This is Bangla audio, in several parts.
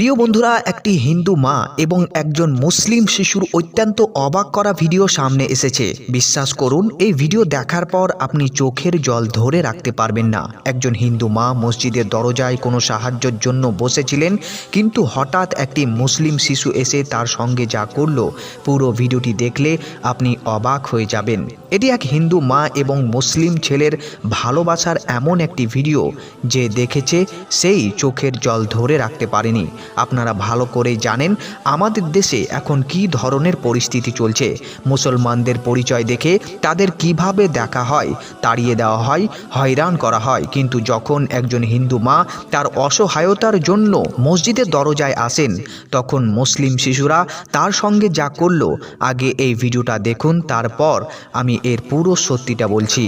প্রিয় বন্ধুরা, একটি হিন্দু মা এবং একজন মুসলিম শিশুর অত্যন্ত অবাক করা ভিডিও সামনে এসেছে। বিশ্বাস করুন, এই ভিডিও দেখার পর আপনি চোখের জল ধরে রাখতে পারবেন না। একজন হিন্দু মা মসজিদের দরজায় কোনো সাহায্যের জন্য বসেছিলেন, কিন্তু হঠাৎ একটি মুসলিম শিশু এসে তার সঙ্গে যা করল, পুরো ভিডিওটি দেখলে আপনি অবাক হয়ে যাবেন। এটি এক হিন্দু মা এবং মুসলিম ছেলের ভালোবাসার এমন একটি ভিডিও যে দেখেছে, সেই চোখের জল ধরে রাখতে পারেনি। আপনারা ভালো করে জানেন আমাদের দেশে এখন কি ধরনের পরিস্থিতি চলছে। মুসলমানদের পরিচয় দেখে তাদের কীভাবে দেখা হয়, তাড়িয়ে দেওয়া হয়, হয়রান করা হয়। কিন্তু যখন একজন হিন্দু মা তার অসহায়তার জন্য মসজিদের দরজায় আসেন, তখন মুসলিম শিশুরা তার সঙ্গে যা করল, আগে এই ভিডিওটা দেখুন, তারপর আমি এর পুরো সত্যিটা বলছি।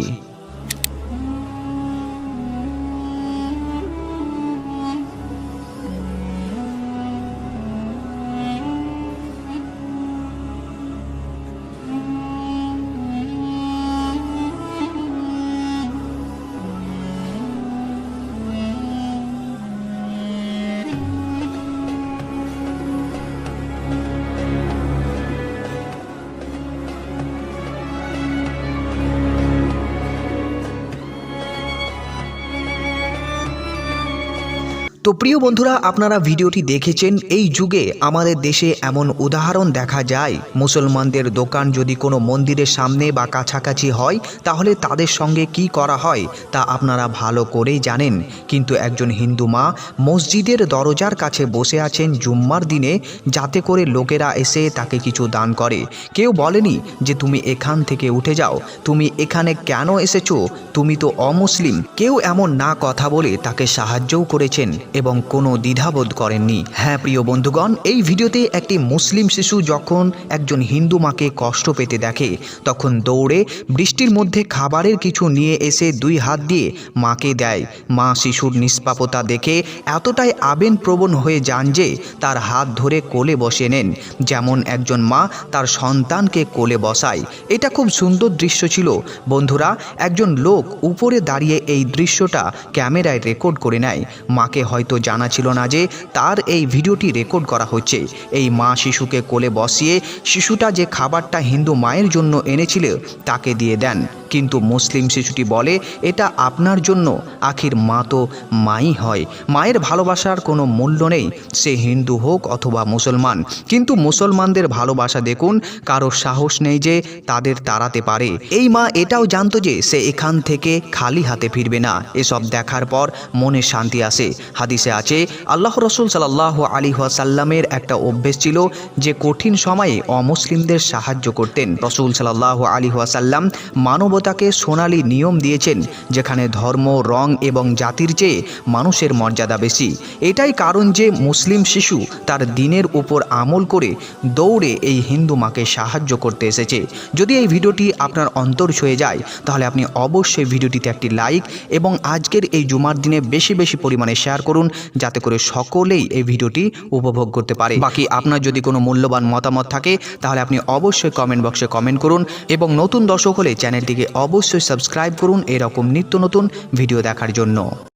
তো প্রিয় বন্ধুরা, আপনারা ভিডিওটি দেখেছেন, এই যুগে আমাদের দেশে এমন উদাহরণ দেখা যায়, মুসলমানদের দোকান যদি কোনো মন্দিরের সামনে বা কাছাকাছি হয়, তাহলে তাদের সঙ্গে কি করা হয়, তা আপনারা ভালো করেই জানেন। কিন্তু একজন হিন্দু মা মসজিদের দরজার কাছে বসে আছেন জুম্মার দিনে, যাতে করে লোকেরা এসে তাকে কিছু দান করে। কেউ বলেনি যে, তুমি এখান থেকে উঠে যাও। তুমি এখানে কেন এসেছ? তুমি তো অমুসলিম। কেউ এমন না কথা বলে তাকে সাহায্যও করেছেন। এবং কোনো দ্বিধাবোধ করেননি। হ্যাঁ প্রিয় বন্ধুগণ, এই ভিডিওতে একটি মুসলিম শিশু যখন একজন হিন্দু মাকে কষ্ট পেতে দেখে, তখন দৌড়ে বৃষ্টির মধ্যে খাবারের কিছু নিয়ে এসে দুই হাত দিয়ে মাকে দেয়। মা শিশুর নিষ্পাপতা দেখে এতটাই আবেগপ্রবণ হয়ে যান যে তার হাত ধরে কোলে বসে নেন। যেমন একজন মা তার সন্তানকে কোলে বসায়। এটা খুব সুন্দর দৃশ্য ছিল। বন্ধুরা, একজন লোক উপরে দাঁড়িয়ে এই দৃশ্যটা ক্যামেরায় রেকর্ড করে নেয়। মাকে হয়তো জানা ছিল না যে তার এই ভিডিওটি রেকর্ড করা হচ্ছে। এই মা শিশুকে কোলে বসিয়ে শিশুটা যে খাবারটা হিন্দু মায়ের জন্য এনেছিল, তাকে দিয়ে দেন। কিন্তু মুসলিম শিশুটি বলে, এটা আপনার জন্য। আখির মা তো মাই হয়। মায়ের ভালোবাসার কোনো মূল্য নেই। সে হিন্দু হোক অথবা মুসলমান। কিন্তু মুসলমানদের ভালোবাসা দেখুন, কারও সাহস নেই যে তাদের তাড়াতে পারে। এই মা এটাও জানতো যে সে এখান থেকে খালি হাতে ফিরবে না। এসব দেখার পর মনে শান্তি আসে। হাদিসে আছে, আল্লাহ রসুল সাল্লাহ আলী সাল্লামের একটা অভ্যেস ছিল যে কঠিন সময়ে অমুসলিমদের সাহায্য করতেন। রসুল সাল্লাহ আলী সাল্লাম মানবতাকে সোনালি নিয়ম দিয়েছেন, যেখানে ধর্ম, রং এবং জাতির চেয়ে মানুষের মর্যাদা বেশি। এটাই কারণ যে মুসলিম শিশু তার দিনের উপর আমল করে দৌড়ে এই হিন্দু মাকে সাহায্য করতে এসেছে। যদি এই ভিডিওটি আপনার অন্তর ছুঁয়ে যায়, তাহলে আপনি অবশ্যই ভিডিওটিতে একটি লাইক এবং আজকের এই জুমার দিনে বেশি বেশি পরিমাণে শেয়ার করুন, যাতে করে সকলেই এই ভিডিওটি উপভোগ করতে পারে। বাকি আপনার যদি কোনো মূল্যবান মতামত থাকে, তাহলে আপনি অবশ্যই কমেন্ট বক্সে কমেন্ট করুন এবং নতুন দর্শক হলে চ্যানেলটিকে অবশ্যই সাবস্ক্রাইব করুন এরকম নিত্য নতুন ভিডিও দেখার জন্য।